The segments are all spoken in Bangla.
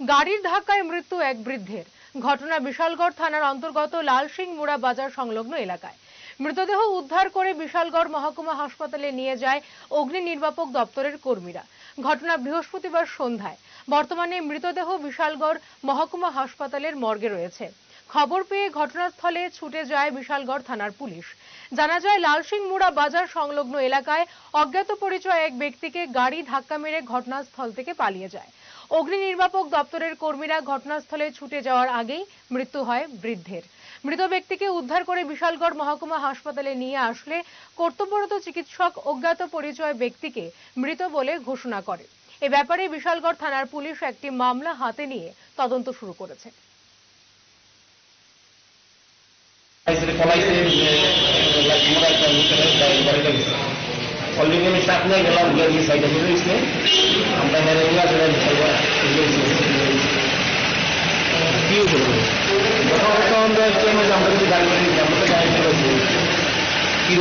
গাড়ির ধাক্কায় মৃত্যু এক বৃদ্ধের। ঘটনা বিশালগড় থানার অন্তর্গত লালসিং মুড়া বাজার সংলগ্ন এলাকায়। মৃতদেহ উদ্ধার করে বিশালগড় মহকুমা হাসপাতালে নিয়ে যায় অগ্নি নির্বাপক দপ্তরের কর্মীরা। ঘটনা বৃহস্পতিবার সন্ধ্যায়। বর্তমানে মৃতদেহ বিশালগড় মহকুমা হাসপাতালের মর্গে রয়েছে। খবর পেয়ে ঘটনাস্থলে ছুটে যায় বিশালগড় থানার পুলিশ। জানা যায় লালসিং মুড়া বাজার সংলগ্ন এলাকায় অজ্ঞাত পরিচয় এক ব্যক্তিকে গাড়ি ধাক্কা মেরে ঘটনাস্থল থেকে পালিয়ে যায়। অগ্নি নির্বাপক দপ্তরের কর্মীরা ঘটনাস্থলে ছুটে যাওয়ার আগেই মৃত্যু হয় বৃদ্ধের। মৃত ব্যক্তিকে উদ্ধার করে বিশালগড় মহকুমা হাসপাতালে নিয়ে আসলে কর্তব্যরত চিকিৎসক অজ্ঞাত পরিচয় ব্যক্তিকে মৃত বলে ঘোষণা করে। এ ব্যাপারে বিশালগড় থানার পুলিশ একটি মামলা হাতে নিয়ে তদন্ত শুরু করেছে। আইসিরে পলাইছে আমরা একটা ভিতরে বাড়িতে গেছে অলরেডি আমি চাপ নিয়ে গেলাম, গিয়ে গিয়ে সাইডে ফিরে গেছে আমরা নিয়ে আসলে কি আমরা যদি গাড়ি গাড়ি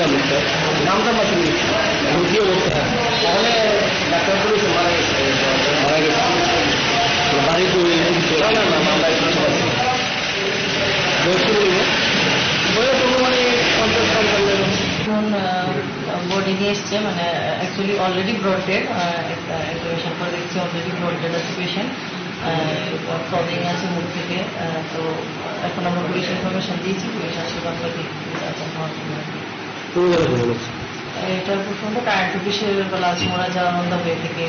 আমরা নামটা মাসে এখন কি অবস্থা ওখানে ডাক্তার বলেছে মারা গেছে মারা গেছে বাড়ি তো না না না আমরা এখানে সবাই বয়স কি বলব বয়স অনুমানে পঞ্চাশ পঞ্চান্ন এখন বডি নিয়ে এসছে মানে অ্যাকচুয়ালি অলরেডি ব্রডেড এক্সিবিশন করে দেখছি অলরেডি ব্রডেড আছে পেশেন্ট প্রবলেম আছে মুখ থেকে তো এখন আমরা পুলিশ ইনফরমেশন দিয়েছি পুলিশ আসলে আমরা বলো এটা প্রথমত কারেন্ট অফিসের লালচিমোড়া যাওয়ার মধ্যে হয়ে থেকে।